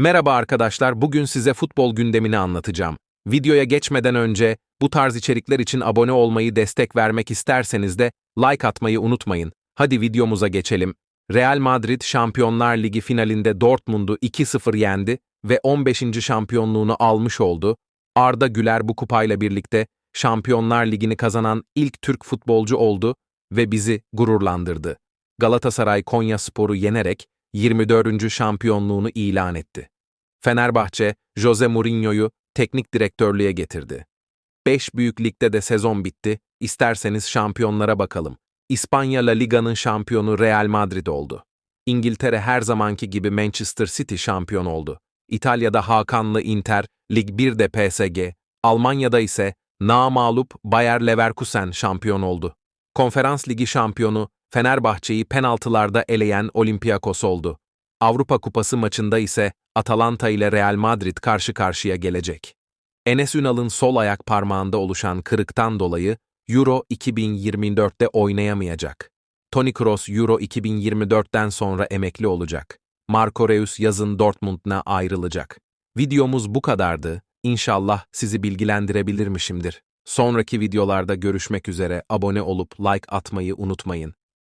Merhaba arkadaşlar, bugün size futbol gündemini anlatacağım. Videoya geçmeden önce bu tarz içerikler için abone olmayı, destek vermek isterseniz de like atmayı unutmayın. Hadi videomuza geçelim. Real Madrid Şampiyonlar Ligi finalinde Dortmund'u 2-0 yendi ve 15. şampiyonluğunu almış oldu. Arda Güler bu kupayla birlikte Şampiyonlar Ligi'ni kazanan ilk Türk futbolcu oldu ve bizi gururlandırdı. Galatasaray Konyaspor'u yenerek 24. şampiyonluğunu ilan etti. Fenerbahçe, Jose Mourinho'yu teknik direktörlüğe getirdi. 5 büyük ligde de sezon bitti, isterseniz şampiyonlara bakalım. İspanya La Liga'nın şampiyonu Real Madrid oldu. İngiltere her zamanki gibi Manchester City şampiyon oldu. İtalya'da Hakanlı Inter, Lig 1'de PSG, Almanya'da ise namağlup Bayer Leverkusen şampiyon oldu. Konferans Ligi şampiyonu Fenerbahçe'yi penaltılarda eleyen Olympiakos oldu. Avrupa Kupası maçında ise Atalanta ile Real Madrid karşı karşıya gelecek. Enes Ünal'ın sol ayak parmağında oluşan kırıktan dolayı Euro 2024'te oynayamayacak. Toni Kroos Euro 2024'ten sonra emekli olacak. Marco Reus yazın Dortmund'a ayrılacak. Videomuz bu kadardı. İnşallah sizi bilgilendirebilirmişimdir. Sonraki videolarda görüşmek üzere abone olup like atmayı unutmayın.